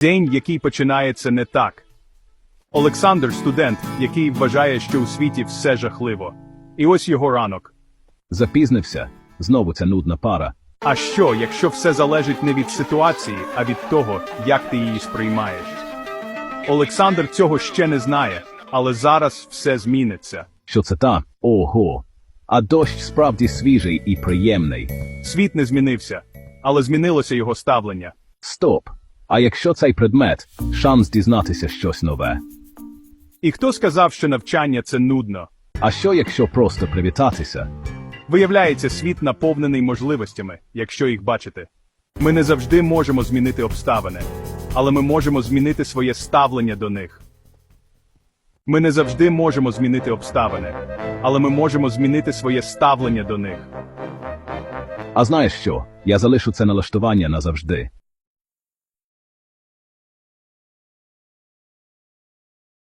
День, який починається не так. Олександр студент, який вважає, що у світі все жахливо. І ось його ранок. Запізнився. Знову ця нудна пара. А що, якщо все залежить не від ситуації, а від того, як ти її сприймаєш? Олександр цього ще не знає, але зараз все зміниться. Що це та? Ого. А дощ справді свіжий і приємний. Світ не змінився, але змінилося його ставлення. Стоп. А якщо цей предмет шанс дізнатися щось нове? І хто сказав, що навчання це нудно? А що якщо просто привітатися? Виявляється, світ наповнений можливостями, якщо їх бачити. Ми не завжди можемо змінити обставини, але ми можемо змінити своє ставлення до них. Ми не завжди можемо змінити обставини, але ми можемо змінити своє ставлення до них. А знаєш що? Я залишу це налаштування назавжди.